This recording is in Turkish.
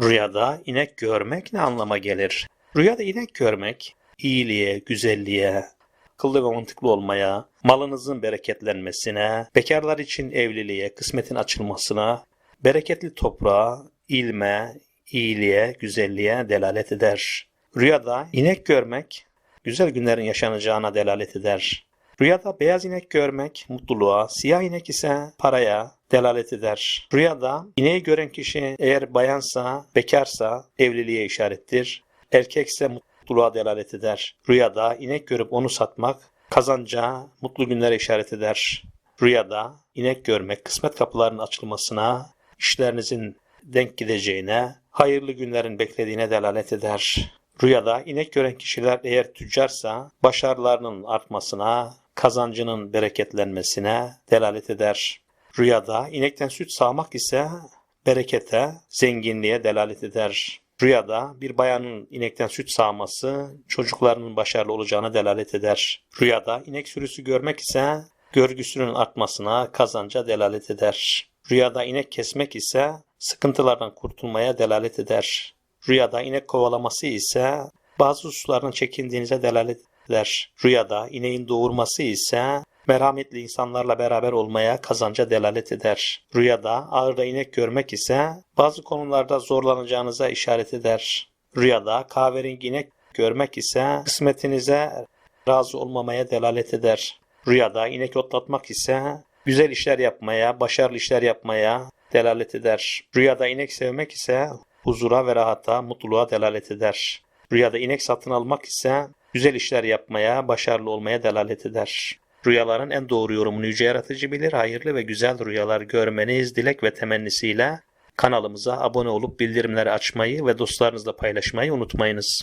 Rüyada inek görmek ne anlama gelir? Rüyada inek görmek iyiliğe, güzelliğe, akıllı ve mantıklı olmaya, malınızın bereketlenmesine, bekarlar için evliliğe, kısmetin açılmasına, bereketli toprağa, ilme, iyiliğe, güzelliğe delalet eder. Rüyada inek görmek güzel günlerin yaşanacağına delalet eder. Rüyada beyaz inek görmek mutluluğa, siyah inek ise paraya delalet eder. Rüyada ineği gören kişi eğer bayansa, bekarsa evliliğe işarettir. Erkekse mutluluğa delalet eder. Rüyada inek görüp onu satmak kazanca, mutlu günlere işaret eder. Rüyada inek görmek kısmet kapılarının açılmasına, işlerinizin denk gideceğine, hayırlı günlerin beklediğine delalet eder. Rüyada inek gören kişiler eğer tüccarsa başarılarının artmasına, kazancının bereketlenmesine delalet eder. Rüyada inekten süt sağmak ise berekete, zenginliğe delalet eder. Rüyada bir bayanın inekten süt sağması çocuklarının başarılı olacağına delalet eder. Rüyada inek sürüsü görmek ise görgüsünün artmasına, kazanca delalet eder. Rüyada inek kesmek ise sıkıntılardan kurtulmaya delalet eder. Rüyada inek kovalaması ise bazı hususlardan çekindiğinize delalet eder. Rüyada ineğin doğurması ise merhametli insanlarla beraber olmaya kazanca delalet eder. Rüyada ağırda inek görmek ise bazı konularda zorlanacağınıza işaret eder. Rüyada kahverengi inek görmek ise kısmetinize razı olmamaya delalet eder. Rüyada inek otlatmak ise güzel işler yapmaya, başarılı işler yapmaya delalet eder. Rüyada inek sevmek ise huzura ve rahata, mutluluğa delalet eder. Rüyada inek satın almak ise güzel işler yapmaya, başarılı olmaya delalet eder. Rüyaların en doğru yorumunu Yüce Yaratıcı bilir. Hayırlı ve güzel rüyalar görmeniz dilek ve temennisiyle kanalımıza abone olup bildirimleri açmayı ve dostlarınızla paylaşmayı unutmayınız.